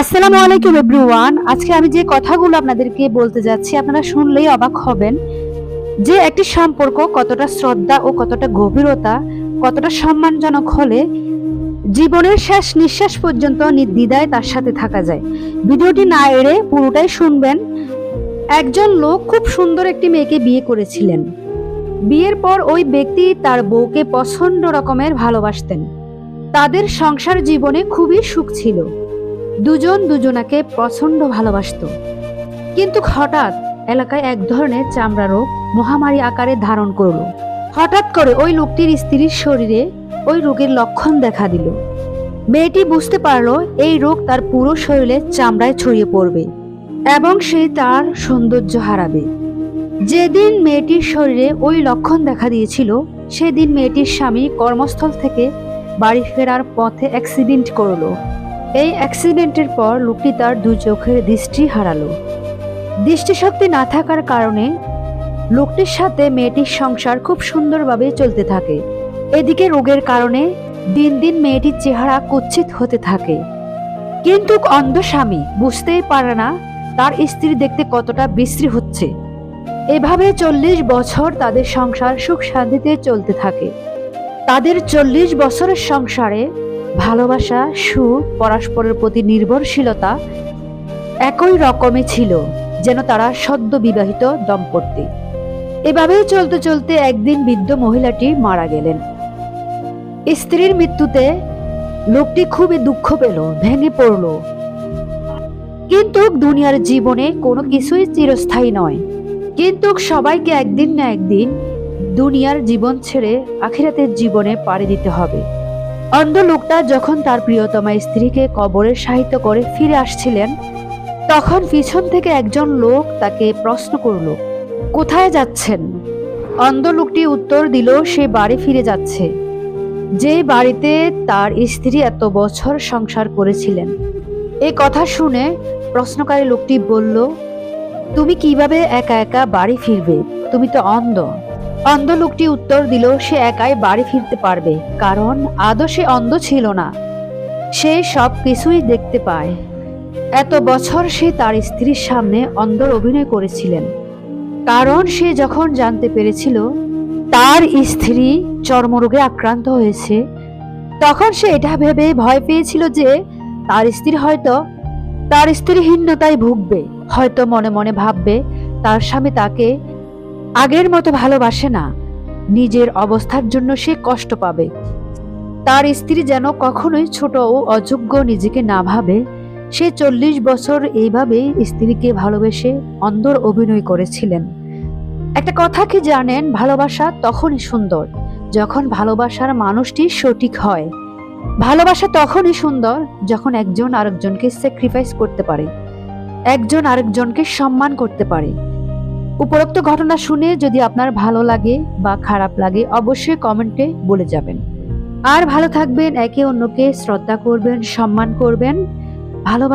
আসসালামু আলাইকুম এভরিওয়ান। আজকে আমি যে কথাগুলো আপনাদেরকে বলতে যাচ্ছি, আপনারা শুনলেই অবাক হবেন যে একটি সম্পর্ক কতটা শ্রদ্ধা ও কতটা গভীরতা, কতটা সম্মানজনক হলে জীবনের শেষ নিঃশ্বাস পর্যন্ত নির্দ্বিধায় তার সাথে থাকা যায়। ভিডিওটি না এড়ে পুরোটাই শুনবেন। একজন লোক খুব সুন্দর একটি মেয়েকে বিয়ে করেছিলেন। বিয়ের পর ওই ব্যক্তি তার বউকে প্রচণ্ড রকমের ভালোবাসতেন। তাদের সংসার জীবনে খুবই সুখ ছিল। দুজন দুজনাকে প্রচণ্ড ভালোবাসত। কিন্তু হঠাৎ এলাকায় এক ধরনের চামড়া রোগ মহামারী আকারে ধারণ করল। হঠাৎ করে ওই লোকটির স্ত্রীর শরীরে ওই রোগের লক্ষণ দেখা দিল। মেয়েটি বুঝতে পারল এই রোগ তার পুরো শরীরে চামড়ায় ছড়িয়ে পড়বে এবং সে তার সৌন্দর্য হারাবে। যেদিন মেয়েটির শরীরে ওই লক্ষণ দেখা দিয়েছিল, সেদিন মেয়েটির স্বামী কর্মস্থল থেকে বাড়ি ফেরার পথে অ্যাক্সিডেন্ট করল। এই অ্যাক্সিডেন্টের পর লোকটি তার দুই চোখের দৃষ্টি হারালো। দৃষ্টিশক্তি না থাকার কারণে লোকটির সাথে মেয়েটির সংসার খুব সুন্দরভাবে চলতে থাকে। এদিকে রোগের কারণে দিন দিন মেয়েটির চেহারা কুৎসিত হতে থাকে। কিন্তু অন্ধ স্বামী বুঝতেই পারে না তার স্ত্রী দেখতে কতটা বিশ্রী হচ্ছে। এভাবে চল্লিশ বছর তাদের সংসার সুখ শান্তিতে চলতে থাকে। তাদের চল্লিশ বছরের সংসারে ভালোবাসা, সুখ, পরস্পরের প্রতি নির্ভরশীলতা একই রকমে ছিল, যেন তারা সদ্য বিবাহিত দম্পতি। এভাবেই চলতে চলতে একদিন বৃদ্ধ মহিলাটি মারা গেলেন। স্ত্রীর মৃত্যুতে লোকটি খুবই দুঃখ পেল, ভেঙে পড়ল। কিন্তু দুনিয়ার জীবনে কোনো কিছুই চিরস্থায়ী নয়। কিন্তু সবাইকে একদিন না একদিন দুনিয়ার জীবন ছেড়ে আখিরাতের জীবনে পাড়ি দিতে হবে। অন্ধ লোকটা যখন তার প্রিয়তমা স্ত্রীকে কবরে সাহিত্য করে ফিরে আসছিলেন, তখন পিছন থেকে একজন লোক তাকে প্রশ্ন করল, কোথায় যাচ্ছেন? অন্ধ লোকটি উত্তর দিল, সে বাড়ি ফিরে যাচ্ছে। যে বাড়িতে তার স্ত্রী এত বছর সংসার করেছিলেন। এই কথা শুনে প্রশ্নকারী লোকটি বলল, তুমি কীভাবে একা একা বাড়ি ফিরবে? তুমি তো অন্ধ। অন্ধ লোকটি উত্তর দিল, সে একাই বাড়ি ফিরতে পারবে। কারণ আদৌ সে অন্ধ ছিল না। সে সব কিছুই দেখতে পায়। এত বছর সে তার স্ত্রীর সামনে অন্ধর অভিনয় করেছিলেন। কারণ সে যখন জানতে পেরেছিল, তার স্ত্রী চর্মরোগে আক্রান্ত হয়েছে, তখন সে এটা ভেবে ভয় পেয়েছিল যে তার স্ত্রী হয়তো তার স্ত্রীহীনতায় ভুগবে। হয়তো মনে মনে ভাববে, তার স্বামী তাকে আগের মতো ভালোবাসে না। নিজের অবস্থার জন্য সে কষ্ট পাবে। তার স্ত্রী যেন কখনোই ছোট ও অযোগ্য নিজেকে না ভাবে, সে চল্লিশ বছর এইভাবেই স্ত্রীকে ভালোবেসে অন্ধর অভিনয় করেছিলেন। একটা কথা কি জানেন, ভালোবাসা তখনই সুন্দর, যখন ভালোবাসার মানুষটি সঠিক হয়। ভালোবাসা তখনই সুন্দর, যখন একজন আরেকজনকে স্যাক্রিফাইস করতে পারে, একজন আরেকজনকে সম্মান করতে পারে। উপরোক্ত ঘটনা শুনে যদি আপনার ভালো লাগে বা খারাপ লাগে, অবশ্যই কমেন্টে বলে যাবেন। আর ভালো থাকবেন, একে অন্যকে শ্রদ্ধা করবেন, সম্মান করবেন। ভালোবাসা